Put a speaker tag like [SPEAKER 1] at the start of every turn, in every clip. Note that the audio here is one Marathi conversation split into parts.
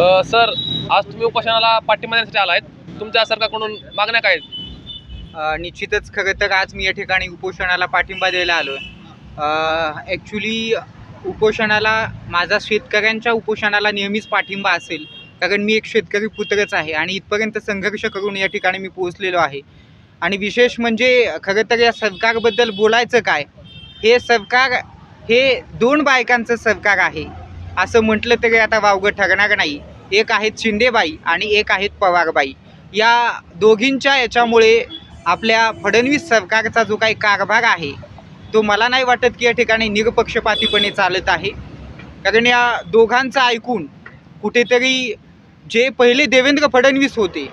[SPEAKER 1] सर आज तुम्ही उपोषणाला पाठिंबा देण्यासाठी आहेत तुमच्या सरकारकडून मागण्या काय आहेत?
[SPEAKER 2] निश्चितच खरं तर आज मी या ठिकाणी उपोषणाला पाठिंबा द्यायला आलो आहे ॲक्च्युली उपोषणाला माझा शेतकऱ्यांच्या उपोषणाला नेहमीच पाठिंबा असेल कारण मी एक शेतकरी पुत्रच आहे आणि इथपर्यंत संघर्ष करून या ठिकाणी मी पोहोचलेलो आहे. आणि विशेष म्हणजे खरं तर या सरकारबद्दल बोलायचं काय हे सरकार हे दोन बायकांचं सरकार आहे. असं म्हटलं तरी आता वावगं ठरणार नाही. एक आहेत शिंदेबाई आणि एक आहेत पवारबाई. या दोघींच्या याच्यामुळे आपल्या फडणवीस सरकारचा जो काही कारभार आहे तो मला नाही वाटत की या ठिकाणी निरपक्षपातीपणे चालत आहे. कारण या दोघांचं ऐकून कुठेतरी जे पहिले देवेंद्र फडणवीस होते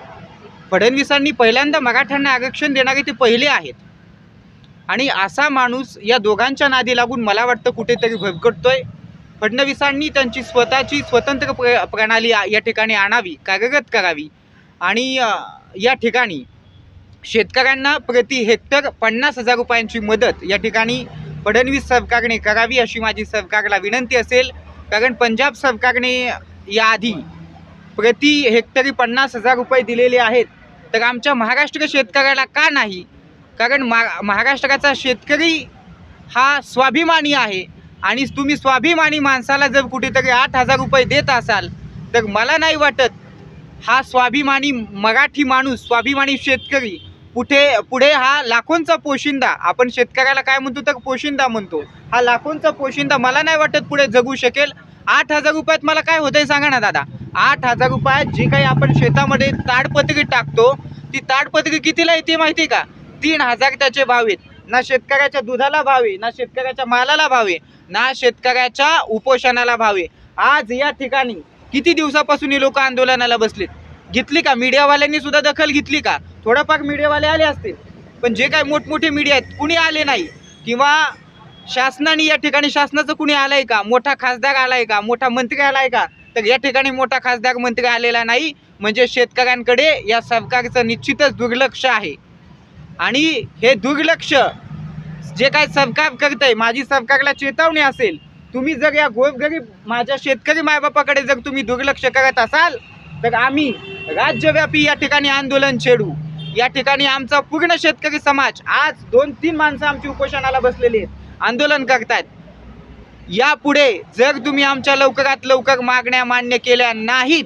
[SPEAKER 2] फडणवीसांनी पहिल्यांदा मराठ्यांना आरक्षण देणारे ते पहिले आहेत. आणि असा माणूस या दोघांच्या नादी लागून मला वाटतं कुठेतरी भरकटतोय फडणवीसांनी त्यांची स्वतःची स्वतंत्र प्र प्रणाली या ठिकाणी आणावी कार्यरत करावी. आणि या ठिकाणी शेतकऱ्यांना प्रति हेक्टर पन्नास हजार रुपयांची मदत या ठिकाणी फडणवीस सरकारने करावी अशी माझी सरकारला विनंती असेल. कारण पंजाब सरकारने याआधी प्रति हेक्टरी पन्नास हजार रुपये दिलेले आहेत. तर आमच्या महाराष्ट्र शेतकऱ्याला का नाही? कारण मा महाराष्ट्राचा शेतकरी हा स्वाभिमानी आहे. आणि तुम्ही स्वाभिमानी माणसाला जर कुठेतरी आठ हजार रुपये देत असाल तर मला नाही वाटत हा स्वाभिमानी मराठी माणूस स्वाभिमानी शेतकरी कुठे पुढे हा लाखोंचा पोशिंदा आपण शेतकऱ्याला काय म्हणतो तर पोशिंदा म्हणतो हा लाखोंचा पोशिंदा मला नाही वाटत पुढे जगू शकेल. आठ हजार रुपयात मला काय होतंय सांगा ना दादा? आठ हजार रुपयात जी काही आपण शेतामध्ये ताडपत्री टाकतो ती ताडपत्री कितीला येते माहिती का? तीन हजार त्याचे भाव आहेत. ना शेतकऱ्याच्या दुधाला भावे ना शेतकऱ्याच्या मालाला भावे ना शेतकऱ्याच्या उपोषणाला भावे आज या ठिकाणी किती दिवसापासून ही लोक आंदोलनाला बसलेत? घेतली का? मीडियावाल्यांनी सुद्धा दखल घेतली का? थोडाफार मीडियावाले आले असतील. पण जे काही मोठमोठे मीडिया आहेत कुणी आले नाही? किंवा शासनाने या ठिकाणी शासनाचं कुणी आलंय का? मोठा खासदार आलाय का? मोठा मंत्री आलाय का? तर या ठिकाणी मोठा खासदार मंत्री आलेला नाही. म्हणजे शेतकऱ्यांकडे या सरकारचं निश्चितच दुर्लक्ष आहे. आणि हे दुर्लक्ष जे काय सरकार करतंय माझी सरकारला चेतावणी असेल तुम्ही जर या गोरगरीब माझ्या शेतकरी मायबापाकडे जर तुम्ही दुर्लक्ष करत असाल तर आम्ही राज्यव्यापी या ठिकाणी आंदोलन छेडू. या ठिकाणी आमचा पूर्ण शेतकरी समाज आज दोन तीन माणसं आमची उपोषणाला बसलेली आहेत आंदोलन करतायत. यापुढे जर तुम्ही आमच्या लवकरात लवकर मागण्या मान्य केल्या नाहीत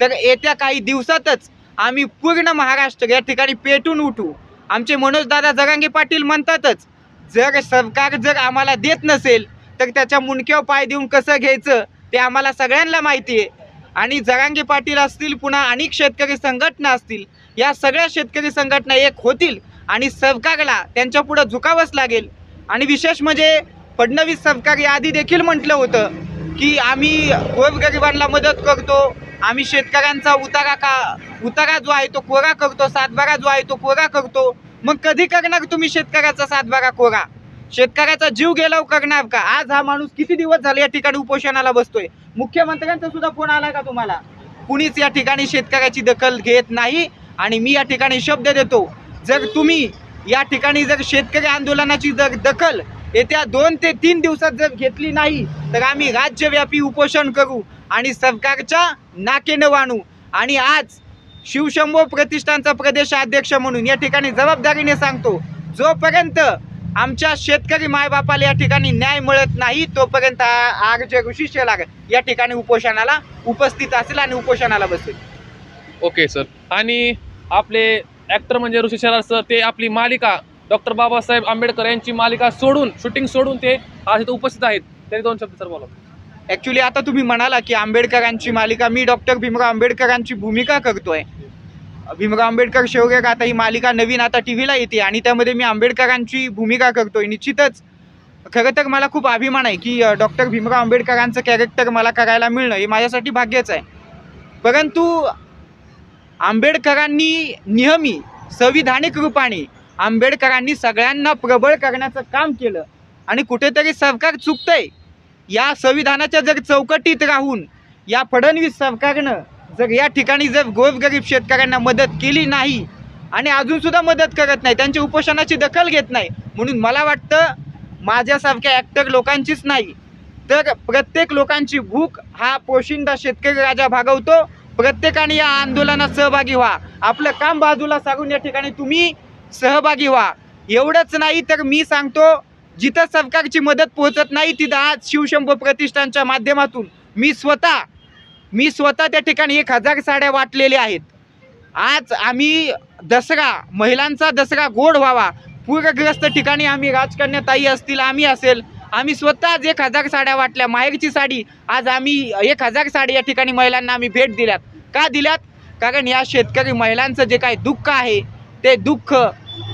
[SPEAKER 2] तर येत्या काही दिवसातच आम्ही पूर्ण महाराष्ट्र या ठिकाणी पेटून उठू. आमचे मनोजदादा जरांगे पाटील म्हणतातच जर सरकार जर आम्हाला देत नसेल तर त्याच्या मुंडक्यावर पाय देऊन कसं घ्यायचं ते आम्हाला सगळ्यांना माहिती आहे. आणि जरांगे पाटील असतील पुन्हा अनेक शेतकरी संघटना असतील या सगळ्या शेतकरी संघटना एक होतील आणि सरकारला त्यांच्या पुढं झुकावंच लागेल. आणि विशेष म्हणजे फडणवीस सरकार याआधी देखील म्हटलं होतं की आम्ही गोरगरिबांना मदत करतो आम्ही शेतकऱ्यांचा उतारा का उतारा जो आहे तो कोरा करतो सातबारा जो आहे तो कोरा करतो. मग कधी करणार तुम्ही शेतकऱ्याचा सातबारा कोरा? शेतकऱ्याचा जीव गेलाव करणार का? आज हा माणूस किती दिवस झाले या ठिकाणी उपोषणाला बसतोय? मुख्यमंत्र्यांचा सुद्धा फोन आला का तुम्हाला? कुणीच या ठिकाणी शेतकऱ्याची दखल घेत नाही आणि मी या ठिकाणी शब्द देतो जर तुम्ही या ठिकाणी जर शेतकरी आंदोलनाची जर दखल येत्या दोन ते तीन दिवसात जर घेतली नाही तर आम्ही राज्यव्यापी उपोषण करू आणि सरकारच्या नाकेनं आणू आणि आज शिवशंभो प्रतिष्ठानचा प्रदेशाध्यक्ष म्हणून या ठिकाणी जबाबदारीने सांगतो जोपर्यंत आमच्या शेतकरी मायबापाला या ठिकाणी न्याय मिळत नाही तोपर्यंत आर जे ऋषी शेलार या ठिकाणी उपोषणाला उपस्थित असेल आणि उपोषणाला बसेल.
[SPEAKER 1] Okay sir. आणि आपले ॲक्टर म्हणजे ऋषी शरार सर ते आपली मालिका डॉक्टर बाबासाहेब आंबेडकर यांची मालिका सोडून शूटिंग सोडून ते आज इथं उपस्थित आहेत. तरी दोन शब्द सर बोला.
[SPEAKER 2] ॲक्च्युली आता तुम्ही म्हणाला की आंबेडकरांची मालिका मी डॉक्टर भीमराव आंबेडकरांची भूमिका करतोय. भीमराव आंबेडकर शेवगे आता ही मालिका नवीन आता टी व्हीला येते आणि त्यामध्ये मी आंबेडकरांची भूमिका करतोय. निश्चितच खरं तर मला खूप अभिमान आहे की डॉक्टर भीमराव आंबेडकरांचं कॅरेक्टर मला करायला मिळणं हे माझ्यासाठी भाग्यच आहे. परंतु आंबेडकरांनी नेहमी संविधानिक रूपाने आंबेडकरांनी सगळ्यांना प्रबळ करण्याचं काम केलं आणि कुठेतरी सरकार चुकतंय. या संविधानाच्या जर चौकटीत राहून या फडणवीस सरकारनं जर या ठिकाणी जर गोरगरीब शेतकऱ्यांना मदत केली नाही आणि अजूनसुद्धा मदत करत नाही त्यांच्या उपोषणाची दखल घेत नाही म्हणून मला वाटतं माझ्यासारख्या ॲक्टर लोकांचीच नाही. तर प्रत्येक लोकांची भूक हा पोशिंदा शेतकरी राजा भागवतो. प्रत्येकाने या आंदोलनात सहभागी व्हा. आपलं काम बाजूला सारून या ठिकाणी तुम्ही सहभागी व्हा. एवढंच नाही तर मी सांगतो जिथं सरकारची मदत पोहोचत नाही तिथं आज शिवशंभू प्रतिष्ठानच्या माध्यमातून मी स्वतः मी स्वतः त्या ठिकाणी एक हजार साड्या वाटलेल्या आहेत. आज आम्ही दसरा महिलांचा दसरा गोड व्हावा. पूरग्रस्त ठिकाणी आम्ही राजकन्याताई असतील आम्ही असेल आम्ही स्वतःच एक हजार साड्या वाटल्या. माहेरची साडी आज आम्ही एक हजार साडी या ठिकाणी महिलांना आम्ही भेट दिल्यात. का दिल्यात? कारण या शेतकरी महिलांचं जे काही दुःख आहे ते दुःख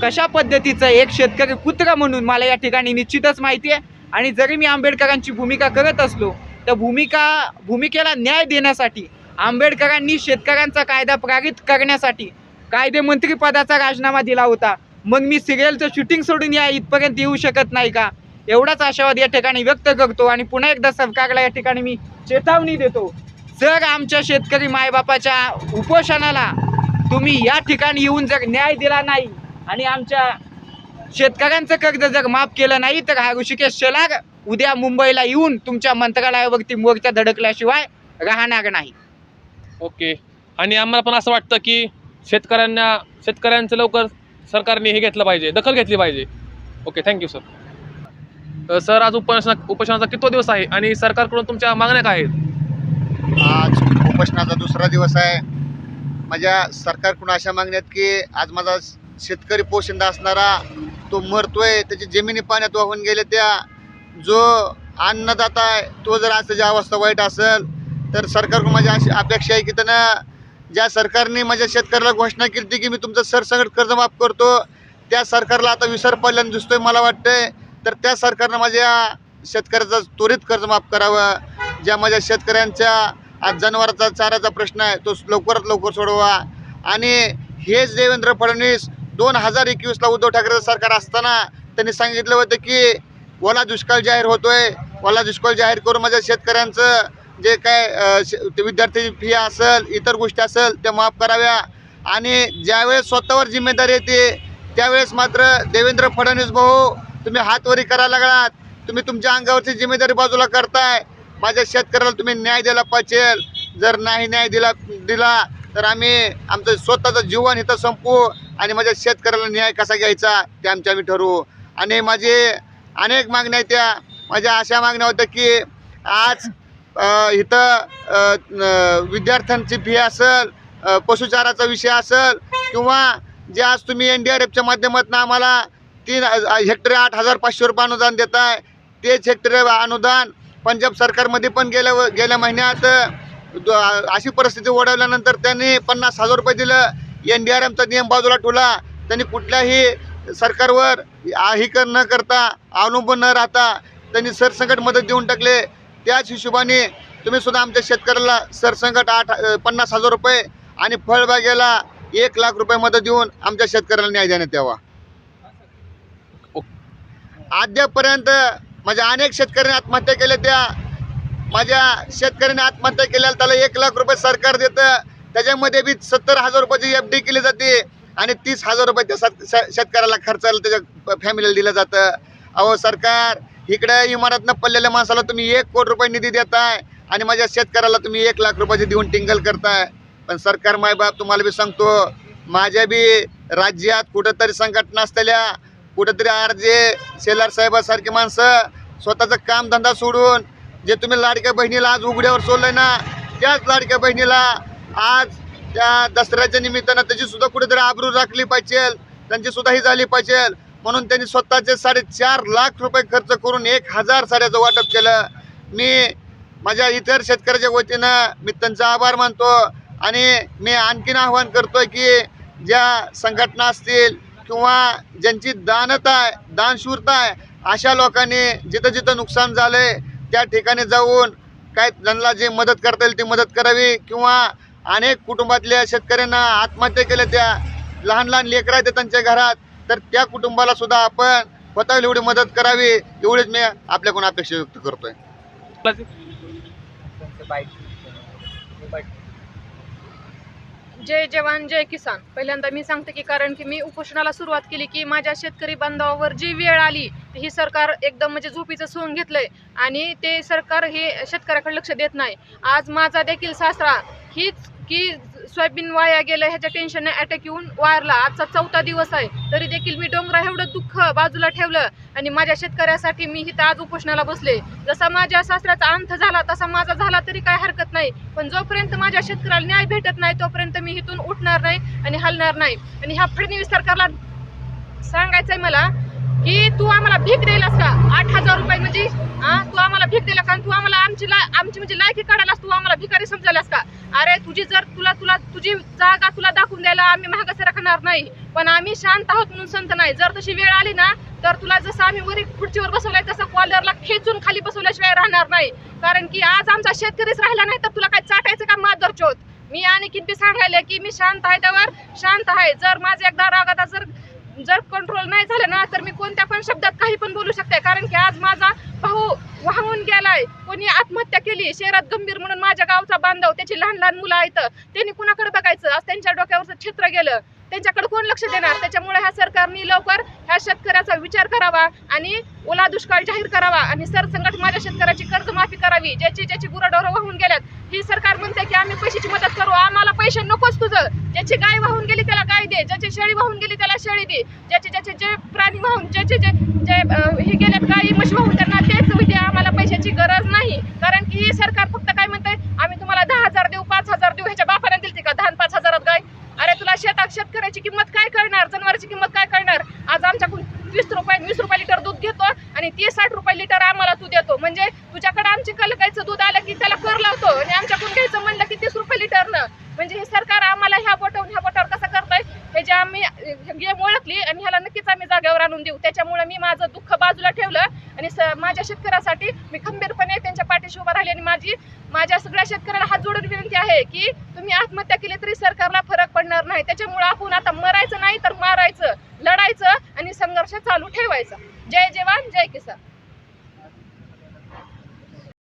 [SPEAKER 2] कशा पद्धतीचं एक शेतकरी पुत्र म्हणून मला या ठिकाणी निश्चितच माहिती आहे. आणि जरी मी आंबेडकरांची भूमिका करत असलो तर भूमिका भूमिकेला न्याय देण्यासाठी आंबेडकरांनी शेतकऱ्यांचा कायदा पारित करण्यासाठी कायदेमंत्रीपदाचा राजीनामा दिला होता. मग मी सिरियलचं शूटिंग सोडून या इथपर्यंत येऊ शकत नाही का? एवढाच आशावाद या ठिकाणी व्यक्त करतो आणि पुन्हा एकदा सरकारला या ठिकाणी मी चेतावणी देतो. जर आमच्या शेतकरी मायबापाच्या उपोषणाला तुम्ही या ठिकाणी येऊन जर न्याय दिला नाही आणि आमच्या शेतकऱ्यांचं कर्ज जर माफ केलं नाही तर हा ऋषिकेश शेलार उद्या मुंबईला येऊन तुमच्या मंत्रालयावरती मोर्चा धडकल्याशिवाय राहणार नाही.
[SPEAKER 1] ओके. आणि आम्हाला पण असं वाटतं की शेतकऱ्यांना शेतकऱ्यांचं लवकर सरकारने हे घेतलं पाहिजे दखल घेतली पाहिजे. ओके थँक्यू सर सर आज उपोषणा उपोषणाचा कितवा दिवस आहे आणि सरकारकडून तुमच्या मागण्या काय आहेत?
[SPEAKER 3] आज उपोषणाचा दुसरा दिवस आहे. माझ्या सरकारकडून अशा मागण्या आहेत की आज माझा शेतकरी पोशिंदा असणारा तो मरतोय त्याची जमिनी पाण्यात वाहून गेले त्या जो अन्नदाता आहे तो जर आज त्याची अवस्था वाईट असेल तर सरकारकडून माझी अशी अपेक्षा आहे की त्यानं ज्या सरकारने माझ्या शेतकऱ्याला घोषणा केली होती की मी तुमचं सरसकट कर्ज माफ करतो त्या सरकारला आता विसर पडल्यानं दिसतोय मला वाटतंय. तर त्या सरकारनं माझ्या शेतकऱ्याचं त्वरित कर्ज माफ करावं. ज्या माझ्या शेतकऱ्यांच्या आज जनावरांचा चाऱ्याचा प्रश्न आहे तो लवकरात लवकर सोडवा. आणि हेच देवेंद्र फडणवीस दोन हजार एकवीसला उद्धव ठाकरेचं सरकार असताना त्यांनी सांगितलं होतं की ओला दुष्काळ जाहीर होतोय ओला दुष्काळ जाहीर करून माझ्या शेतकऱ्यांचं जे काय ते विद्यार्थी फी असेल इतर गोष्टी असेल त्या माफ कराव्या. आणि ज्यावेळेस स्वतःवर जिम्मेदारी येते त्यावेळेस मात्र देवेंद्र फडणवीस भाऊ तुम्ही हातवरी करायला लागलात. तुम्ही तुमच्या अंगावरची जिम्मेदारी बाजूला करताय. माझ्या शेतकऱ्याला तुम्ही न्याय द्यायला पाहिजे. जर नाही न्याय दिला दिला तर आम्ही आमचं स्वतःचं जीवन इथं संपू आणि माझ्या शेतकऱ्याला न्याय कसा घ्यायचा ते आमच्या आम्ही ठरवू. आणि माझे अनेक मागण्या त्या. माझ्या अशा मागण्या होत्या की आज इथं विद्यार्थ्यांची फी असेल पशुचाराचा विषय असेल किंवा जे आज तुम्ही एन डी आर एफच्या माध्यमातून आम्हाला तीन हेक्टरी आठ हजार पाचशे रुपये अनुदान देत आहे तेच हेक्टरी अनुदान पंजाब सरकारमध्ये पण गेल्या व- गेल्या महिन्यात अशी परिस्थिती ओढवल्यानंतर त्यांनी पन्नास हजार रुपये दिलं. एन डी आर एमचा नियम बाजूला ठेवला. त्यांनी कुठल्याही सरकारवर आही कर न करता अवलंबून न राहता त्यांनी सरसंकट मदत देऊन टाकले. त्याच हिशोबाने तुम्ही सुद्धा आमच्या शेतकऱ्याला सरसंकट आठ पन्नास हजार रुपये आणि फळबागेला एक लाख रुपये मदत देऊन आमच्या शेतकऱ्याला न्याय देण्यात यावा. अद्यापर्यंत माझ्या अनेक शेतकऱ्यांनी आत्महत्या केल्या त्या. माझ्या शेतकऱ्याने आत्महत्या केल्याला त्याला एक लाख रुपये सरकार देतं. त्याच्यामध्ये बी सत्तर हजार रुपयाची एफ डी केली जाते. आणि तीस हजार रुपये त्या सत- शेतकऱ्याला खर्चाला त्याच्या फॅमिलीला दिलं जातं. अहो सरकार इकडे इमारतनं पडलेल्या माणसाला तुम्ही एक कोटी रुपये निधी देताय आणि माझ्या शेतकऱ्याला तुम्ही एक लाख रुपयाचे देऊन टिंगल करताय. पण सरकार मायबाप तुम्हाला बी सांगतो माझ्या बी राज्यात कुठंतरी संघटना असलेल्या कुठंतरी आर जे शेलार साहेबासारखी माणसं स्वतःचं कामधंदा सोडून जे तुम्ही लाडक्या बहिणीला आज उघड्यावर सोडलंय ना त्याच लाडक्या बहिणीला आज त्या दसऱ्याच्या निमित्तानं त्याची सुद्धा कुठेतरी आबरू राखली पाहिजे. त्यांची सुद्धा ही झाली पाहिजे. म्हणून त्यांनी स्वतःचे साडेचार लाख रुपये खर्च करून एक हजार साड्याचं वाटप केलं. मी माझ्या इतर शेतकऱ्याच्या वतीनं मी त्यांचा आभार मानतो आणि मी आणखीन आवाहन करतोय की ज्या संघटना असतील किंवा ज्यांची दानता आहे दानशूरता आहे अशा लोकांनी जिथं जिथं नुकसान झालंय त्या ठिकाणी जाऊन काय त्यांना जे मदत करता येईल ती मदत करावी किंवा अनेक कुटुंबातल्या शेतकऱ्यांना आत्महत्या केल्या त्या. लहान लहान लेकरं आहेत त्यांच्या घरात. तर त्या कुटुंबाला सुद्धा आपण स्वतः एवढी मदत करावी एवढीच मी आपल्याकडून अपेक्षा व्यक्त करतोय.
[SPEAKER 4] जय जवान जय किसान. पहिल्यांदा मी सांगते की कारण की मी उपोषणाला सुरुवात केली की माझ्या शेतकरी बांधवावर जी वेळ आली ही सरकार एकदम म्हणजे झोपीचं सोन घेतलंय. आणि ते सरकार हे शेतकऱ्याकडे लक्ष देत नाही. आज माझा देखील सासरा हीच की सोयाबीन वाया गेलं ह्याच्या टेन्शनने अटॅक येऊन वारला. आजचा चौथा दिवस आहे. तरी देखील मी डोंगरा एवढं दुःख बाजूला ठेवलं आणि माझ्या शेतकऱ्यासाठी मी इथं आज उपोषणाला बसले. जसा माझ्या सासऱ्याचा अंत झाला तसा माझा झाला तरी काय हरकत नाही. पण जोपर्यंत माझ्या शेतकऱ्याला न्याय भेटत नाही तोपर्यंत मी इथून उठणार नाही आणि हलणार नाही. आणि ह्या फडणवीस सरकारला सांगायचंय मला की तू आम्हाला भीक दिलास का? आठ हजार रुपये म्हणजे तू आम्हाला भीक दिला का? तू आम्हाला आमची आमची म्हणजे लायकी काढायलास तू आम्हाला भिकारी समजायलास का? अरे तुझी जर तुला तुला तुझी जागा तुला दाखवून द्यायला आम्ही महागासे राखणार नाही. पण आम्ही शांत आहोत म्हणून संत नाही. जर तशी वेळ आली ना तर तुला जसं आम्ही वरी खुर्चीवर बसवलाय तसं कॉलरला खेचून खाली बसवल्याशिवाय राहणार नाही. कारण की आज आमचा शेतकरीच राहिला नाही तर तुला काय चाटायचं का मादरचोत मी आणि किती सांगायला की मी शांत आहे त्यावर शांत आहे. जर माझे एकदा रागाचा जर जर कंट्रोल नाही झालं ना तर मी कोणत्या पण शब्दात काही पण बोलू शकते. कारण की आज माझा भाऊ वाहून गेलाय. कोणी आत्महत्या केली शहरात गंभीर म्हणून माझ्या गावचा बांधव त्याची लहान लहान मुलं आहेत त्यांनी कुणाकडे बघायचं? आज त्यांच्या डोक्यावरचं छत्र गेलं. त्यांच्याकडे कोण लक्ष देणार? त्याच्यामुळे ह्या सरकारने लवकर ह्या शेतकऱ्याचा विचार करावा आणि ओला दुष्काळ जाहीर करावा आणि सरसंगट माझ्या शेतकऱ्याची कर्जमाफी करावी. ज्याची ज्याची गुराढोरं वाहून गेल्यात. ही सरकार म्हणते की आम्ही पैशाची मदत करू. आम्हाला पैसे नकोच तुझं. ज्याची गाय वाहून गेली त्याला गाय दे. ज्याची शेळी वाहून गेली त्याला शेळी दे. ज्याचे ज्याचे जे प्राणी वाहून ज्याचे जे जे हे गेल्यात गायी म्हशी वाहून त्यांना तेच दे. आम्हाला पैशाची गरज नाही. कारण की ही सरकार फक्त काय म्हणते आम्ही तुम्हाला दहा हजार देऊ पाच हजार देऊ ह्याच्या बापाने दिलती का दहा आणि पाच हजारात गाय अरे तुला शेतात शेतकऱ्याची किंमत काय करणार जनावरांची किंमत काय करणार आज आमच्याकडून वीस रुपये वीस रुपये लिटर दूध घेतो आणि तीस साठ रुपये लिटर आम्हाला तू देतो म्हणजे तुझ्याकडे आमची कलकायचं दूध आलं की त्याला कर लावतो आणि आमच्याकडून घ्यायचं म्हणलं की तीस रुपये लिटरनं म्हणजे हे सरकार आम्हाला ह्या बोटावून ह्या बोटावर कसं करतंय हे जे आम्ही गेम ओळखली आणि ह्याला नक्कीच आम्ही जागेवर आणून देऊ. त्याच्यामुळे मी माझं दुःख बाजूला ठेवलं आणि स माझ्या शेतकऱ्यासाठी मी खंबीरपणे त्यांच्या पाठीशी उभा राहिली आणि माझी माझ्या सगळ्या शेतकऱ्याला हात जोडून विनंती आहे की तुम्ही आत्महत्या केली तरी सरकारला फरक पडणार नाही. त्याच्यामुळे आपण आता मरायचं नाही तर मारायचं लढायचं आणि संघर्ष चालू ठेवायचा. जय जवान जय किसान.